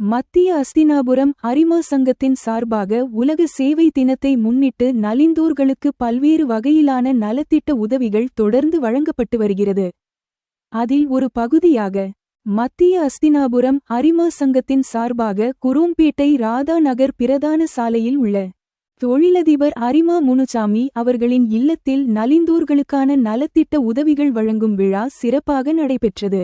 மத்திய அஸ்தினாபுரம் அரிமா சங்கத்தின் சார்பாக உலக சேவை தினத்தை முன்னிட்டு நலிந்தோர்களுக்கு பல்வேறு வகையிலான நலத்திட்ட உதவிகள் தொடர்ந்து வழங்கப்பட்டு வருகிறது. அதில் ஒரு பகுதியாக மத்திய அஸ்தினாபுரம் அரிமா சங்கத்தின் சார்பாக குரோம்பேட்டை ராதா நகர் பிரதான சாலையில் உள்ள தொழிலதிபர் அரிமா முனுசாமி அவர்களின் இல்லத்தில் நலிந்தோர்களுக்கான நலத்திட்ட உதவிகள் வழங்கும் விழா சிறப்பாக நடைபெற்றது.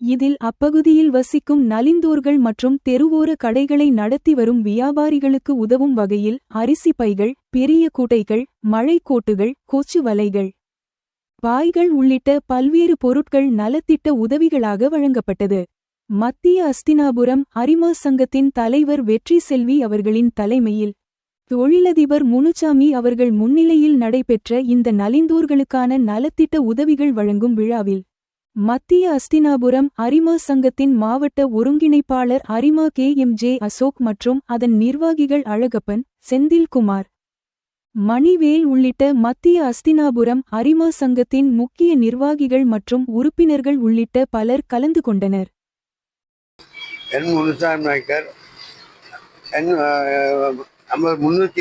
இதில் அப்பகுதியில் வசிக்கும் நலிந்தோர்கள் மற்றும் தெருவோர கடைகளை நடத்தி வரும் வியாபாரிகளுக்கு உதவும் வகையில் அரிசி பைகள் பெரிய கூட்டைகள் மழைக்கோட்டுகள் கொச்சு வலைகள் பாய்கள் உள்ளிட்ட பல்வேறு பொருட்கள் நலத்திட்ட உதவிகளாக வழங்கப்பட்டது. மத்திய அஸ்தினாபுரம் அரிமா சங்கத்தின் தலைவர் வெற்றி செல்வி அவர்களின் தலைமையில் தொழிலதிபர் முனுசாமி அவர்கள் முன்னிலையில் நடைபெற்ற இந்த நலிந்தோர்களுக்கான நலத்திட்ட உதவிகள் வழங்கும் விழாவில் மத்திய அஸ்தினாபுரம் அரிமா சங்கத்தின் மாவட்ட ஒருங்கிணைப்பாளர் அரிமா கே எம் ஜே அசோக் மற்றும் அதன் நிர்வாகிகள் அழகப்பன் செந்தில்குமார் மணிவேல் உள்ளிட்ட மத்திய அஸ்தினாபுரம் அரிமா சங்கத்தின் முக்கிய நிர்வாகிகள் மற்றும் உறுப்பினர்கள் உள்ளிட்ட பலர் கலந்து கொண்டனர். என் முனுசாமி நாயக்கர் என்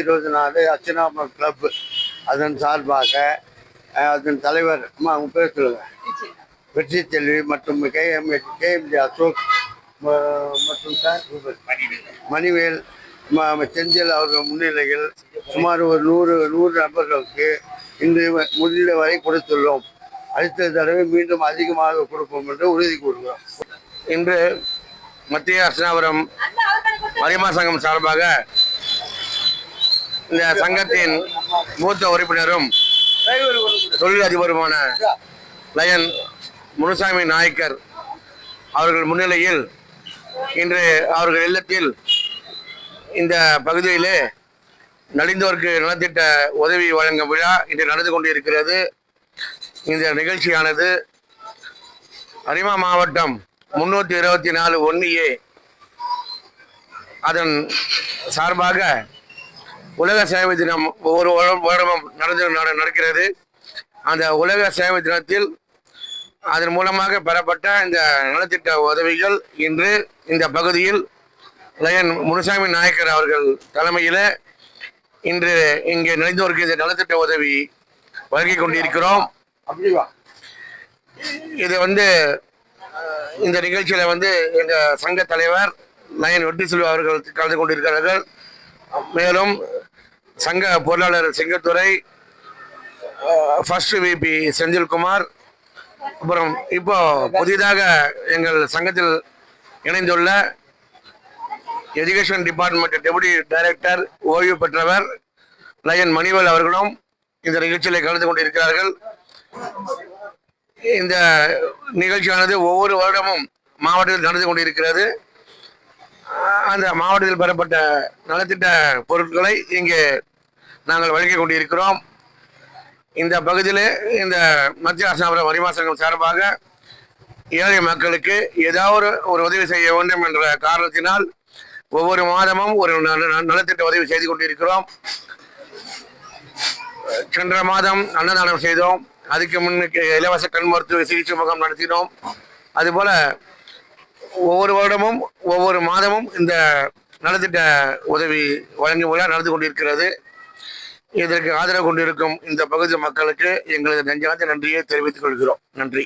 இருபத்தி நாலு அச்சனாபுரம் கிளப் அதன் சார்பாக அதன் தலைவர் அம்மா அவங்க பேர் சொல்லுங்க. வெற்றி செல்வி மற்றும் கேஎம் கேஎம்ஜி அசோக் மற்றும் சார் மணிவேல் ம- செந்தில் அவர்கள் முன்னிலையில் சுமார் ஒரு நூறு நூறு நபர்களுக்கு இன்று முடிந்த வரை கொடுத்துள்ளோம். அடுத்த தடவை மீண்டும் அதிகமாக கொடுப்போம் என்று உறுதி கூறுகிறோம். இன்று மத்திய அர்ச்சனாபுரம் மரிமா சங்கம் சார்பாக இந்த சங்கத்தின் மூத்த உறுப்பினரும் தொழில் அதிபருமான லயன் முனுசாமி நாயக்கர் அவர்கள் முன்னிலையில் இன்று அவர்கள் இல்லத்தில் இந்த பகுதியிலே நலிந்தோருக்கு நலத்திட்ட உதவி வழங்கும் விழா இன்று நடந்து கொண்டிருக்கிறது. இந்த நிகழ்ச்சியானது அரிமா மாவட்டம் முன்னூற்றி இருபத்தி நாலு ஒன்று ஏ அதன் சார்பாக உலக சேவை தினம் ஒவ்வொரு வருடமும் நடந்து நடக்கிறது. அந்த உலக சேவை தினத்தில் அதன் மூலமாக பெறப்பட்ட இந்த நலத்திட்ட உதவிகள் இன்று இந்த பகுதியில் லயன் முனுசாமி நாயக்கர் அவர்கள் தலைமையில் இன்று இங்கே நலிந்தோருக்கு இந்த நலத்திட்ட உதவி வழங்கிக் கொண்டிருக்கிறோம். அப்படி இது வந்து இந்த நிகழ்ச்சியில் வந்து எங்கள் சங்க தலைவர் லயன் வெற்றி செல்வா அவர்கள் கலந்து கொண்டிருக்கிறார்கள். மேலும் சங்க பொருளாளர் சிங்கத்துறை ஃபர்ஸ்ட் விபி செந்தில்குமார் அப்புறம் இப்போ புதிதாக எங்கள் சங்கத்தில் இணைந்துள்ள எஜுகேஷன் டிபார்ட்மெண்ட் டெபுட்டி டைரக்டர் ஓய்வு பெற்றவர் லயன் மணிவேல் அவர்களும் இந்த நிகழ்ச்சியில் கலந்து கொண்டிருக்கிறார்கள். இந்த நிகழ்ச்சியானது ஒவ்வொரு வருடமும் மாவட்டத்தில் நடந்து கொண்டிருக்கிறது. அந்த மாவட்டத்தில் பெறப்பட்ட நலத்திட்ட பொருட்களை இங்கே நாங்கள் வழங்கிக் கொண்டிருக்கிறோம். இந்த பகுதியில் இந்த மத்திய அரசாபுரம் வரிமாசங்கள் சார்பாக ஏழை மக்களுக்கு ஏதாவது ஒரு உதவி செய்ய வேண்டும் என்ற காரணத்தினால் ஒவ்வொரு மாதமும் ஒரு நல- நலத்திட்ட உதவி செய்து கொண்டிருக்கிறோம். சென்ற மாதம் அன்னதானம் செய்தோம். அதுக்கு முன்னுக்கு இலவச கண் மருத்துவ சிகிச்சை முகாம் நடத்தினோம். அதுபோல ஒவ்வொரு வருடமும் ஒவ்வொரு மாதமும் இந்த நலத்திட்ட உதவி வழங்கும் விழா நடந்து கொண்டிருக்கிறது. இதற்கு ஆதரவு கொண்டிருக்கும் இந்த பகுதி மக்களுக்கு எங்களது நெஞ்சார்ந்த நன்றியை தெரிவித்துக் கொள்கிறோம். நன்றி.